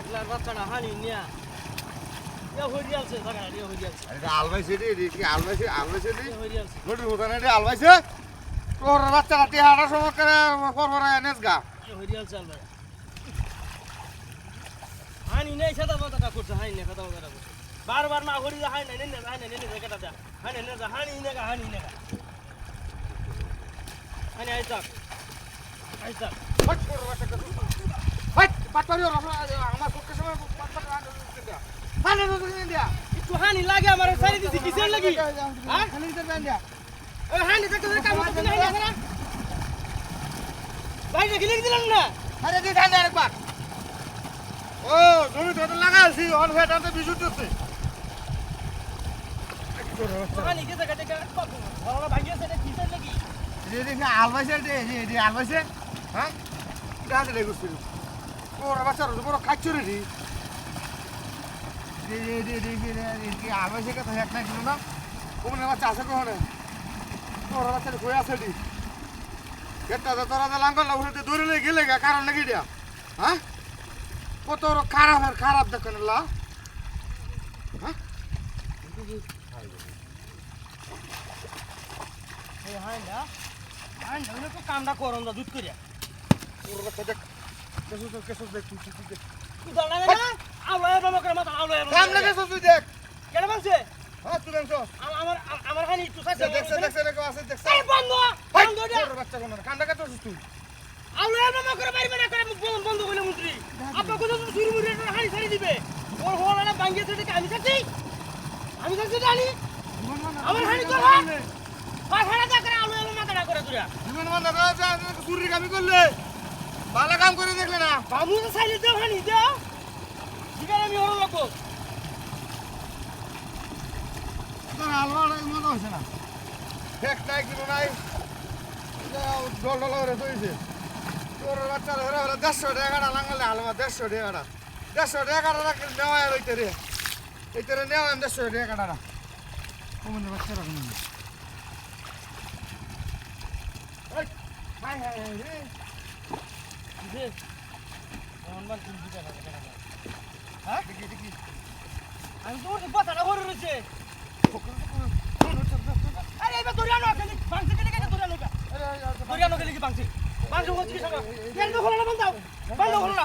পাগলার বাচ্চাটা হানি নিয়া। এ হরিয়ালছে জায়গা এ হরিয়ালছে আরে এটা আলবাইছে রে রে কি আলবাইছে আলবাইছে রে? এ হরিয়ালছে নটির মতন এটা আলবাইছে তোর বাচ্চাটা টিহাটা সময় করে এনেস গা। এ হরিয়ালছে আলবাই হানি নেই সাদা মাথাটা করছে হানি নেই সাদা মাথাটা করছে। বারবার না হরি হাই নাই নেই হাই নাই নেই জায়গাটা দা হাই নাই নেই হানি নেগা হানি নেগা হানি আইতা আইতা হট তোর বাচ্চাটা। হানি লাগে আমার সারি দিছি কিসের লাগি? হ্যাঁ? খালি দিতে দেন দিয়া হানি দেখতে কাম করতে না হানি ভাই দেখি লিখ দিলাম না? আরে দি ধান আরেকবার। ও জমি তো লাগাইছি অন ভেট আনতে বিশুদ্ধ হচ্ছে হানি কে জায়গা থেকে বড় ভাঙিয়ে সেটা কিসের লাগি? রেডি না আলবাইছে রে রেডি আলবাইছে। হ্যাঁ? রে গুছিল ওরা বাচ্চার বড় খাচ্ছ রে রে। রে রে রে রে রে আলবাইছে কথা এক না কিলো না? কোমনে বাচ্চা আছে কোনে ওরা বাচ্চা কই আছে রে। এটা তো তোরা লাঙ্গল না উঠে দৌড়ে লই গেলে গা কারণ নাকি দিয়া হ্যাঁ? কত বড় খারাপ আর খারাপ দেখেন লা। হ্যাঁ? এই হাইনা হাইনা কামটা করন দুধ করিয়া ওরা বাচ্চা দেখ। না করে আমার হানি তুই দেখছে দেখছে দেখো। আছে দেখছে বন্ধ বাচ্চা কোন কান্দা কাটা তুই আলো এর করে না করে বন্ধ মন্ত্রী আপা থেকে মুড়ি ছাড়ি দিবে। ওর হলাটা ভাঙিয়ে দিতে আমি থাকছি আমি থাকছি জানি আমার হানি তোর হাত পাখানা দা করে আলো এর মাথাটা করে তুই মান দাদা চুরি কামি করলে ভালো কাম করে দেখলে না। বাবু তো সাইলে দেও হানি দেও ঠিক আছে আমি হলো লোক তোর আলবা মনে হচ্ছে না? ফেক নাই কিছু নাই। ডল ডল করে তৈছে তোর বাচ্চা ধরে হলে দেড়শো টাকাটা লাগালে আলবা দেড়শো টাকাটা। দেড়শো টাকাটা নেওয়া আর ওইতে রে এইতে রে নেওয়া দেড়শো টাকাটা কমন বাচ্চা রাখুন হাই হাই হাই রে হ্যাঁ? আমি তোর কথাটা করে রয়েছে আরে এবার দরিয়ানো কেন বাংসি কেন কেন দরিয়ানো কা দরিয়ানো কেন কি বাংসি বাংসি হচ্ছে কি কেন তো হলো না বন্ধ বন্ধ হলো না।